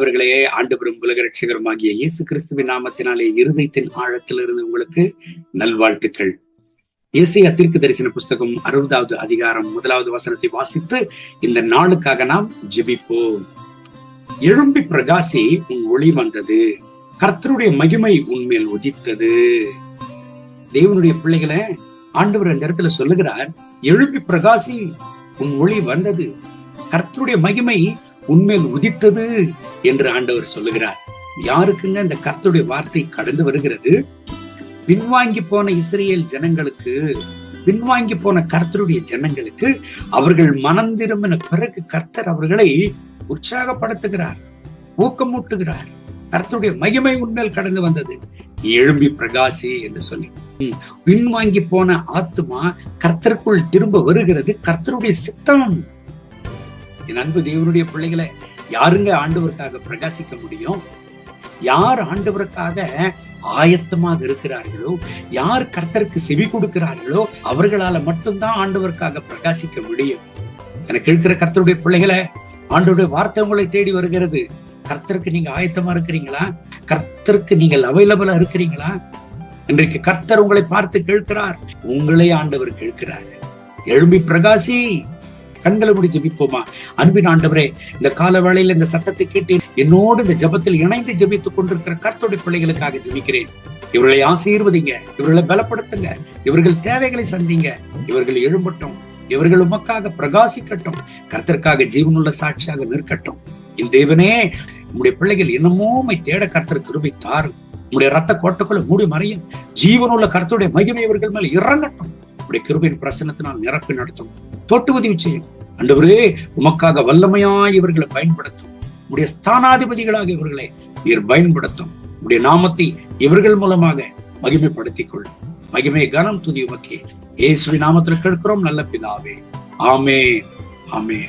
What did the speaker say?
அன்பானவர்களே ஆண்டவரும் உலக ரட்சகருமாகிய இயேசு கிறிஸ்துவின் நாமத்தினாலே இருதயத்தின் ஆழத்திலிருந்து உங்களுக்கு நல்வாழ்த்துக்கள். ஏசியா தீர்க்க தரிசன புஸ்தகம் அறுபதாவது அதிகாரம் முதலாவது வசனத்தை வாசித்து இந்த நாளுக்காக நாம் ஜெபிப்போம். எழும்பி பிரகாசி உன் ஒளி வந்தது கர்த்தருடைய மகிமை உன்மேல் உதித்தது. தேவனுடைய பிள்ளைகளை ஆண்டவர் அந்த இடத்துல சொல்லுகிறார் எழும்பி பிரகாசி உன் ஒளி வந்தது கர்த்தருடைய மகிமை உண்மையில் உதித்தது என்று ஆண்டவர் சொல்லுகிறார். யாருக்குங்க இந்த கர்த்தருடைய வார்த்தை கடந்து வருகிறது? பின்வாங்கி போன இஸ்ரேல் ஜனங்களுக்கு பின்வாங்கி போன கர்த்தருடைய ஜனங்களுக்கு அவர்கள் மனம் திரும்பின பிறகு கர்த்தர் அவர்களை உற்சாகப்படுத்துகிறார் ஊக்கமூட்டுகிறார். கர்த்தருடைய மகிமை உண்மையில் கடந்து வந்தது. எழும்பி பிரகாசி என்று சொல்லி. பின்வாங்கி போன ஆத்மா கர்த்தருக்குள் திரும்ப வருகிறது. கர்த்தருடைய சித்தம். என் அன்பு தேவனுடைய பிள்ளைகளை யாருங்க ஆண்டவருக்காக பிரகாசிக்க முடியும்? யார் ஆண்டவருக்காக ஆயத்தமாக இருக்கிறார்களோ யார் கர்த்தருக்கு செவி கொடுக்கிறார்களோ அவர்களால மட்டும்தான் ஆண்டவருக்காக பிரகாசிக்க முடியும். எனக்கு இருக்கிற கர்த்தருடைய பிள்ளைகளை ஆண்டவருடைய வார்த்தை உங்களை தேடி வருகிறது. கர்த்தருக்கு நீங்க ஆயத்தமா இருக்கிறீங்களா? கர்த்தருக்கு நீங்கள் அவைலபிளா இருக்கிறீங்களா? இன்றைக்கு கர்த்தர் உங்களை பார்த்து கேட்கிறார். உங்களே ஆண்டவர் கேட்கிறார். எழும்பி பிரகாசி! கண்களை முடி ஜெபிப்போமா? அன்பின் ஆண்டவரே இந்த கால வேளையில் இந்த சத்தத்தை கேட்டு என்னோடு இந்த ஜெபத்தில் இணைந்து ஜெபித்துக் கொண்டிருக்கிற கர்த்தருடைய பிள்ளைகளுக்காக ஜெபிக்கிறேன். இவர்களை ஆசீர்வதிங்க இவர்களை பலப்படுத்துங்க இவர்கள் தேவைகளை சந்திங்க இவர்கள் எழும்பட்டும் இவர்கள் உமக்காக பிரகாசிக்கட்டும் கர்த்தருக்காக ஜீவனுள்ள சாட்சியாக நிற்கட்டும். இந்த தேவனே உங்களுடைய பிள்ளைகள் என்னமோ தேட கர்த்தர் கிருபை தாரும் உங்களுடைய ரத்த கோட்டைக்குள்ள மூடி மறையும். ஜீவனுள்ள கர்த்தருடைய மகிமை இவர்கள் மேல் இறங்கட்டும். உடைய கிருபையின் பிரசனத்தினால் நிரப்பி நடத்தும். தொட்டு உதவி செய்யும். அண்டவரே உமக்காக வல்லமையாய் இவர்களை பயன்படுத்தும். உடைய ஸ்தானாதிபதிகளாக இவர்களை நீர் பயன்படுத்தும். உடைய நாமத்தை இவர்கள் மூலமாக மகிமைப்படுத்திக் கொள்ளும் மகிமை கனம் துதி உமக்கே. இயேசுவின் நாமத்தில் கேட்கிறோம் நல்ல பிதாவே. ஆமே ஆமே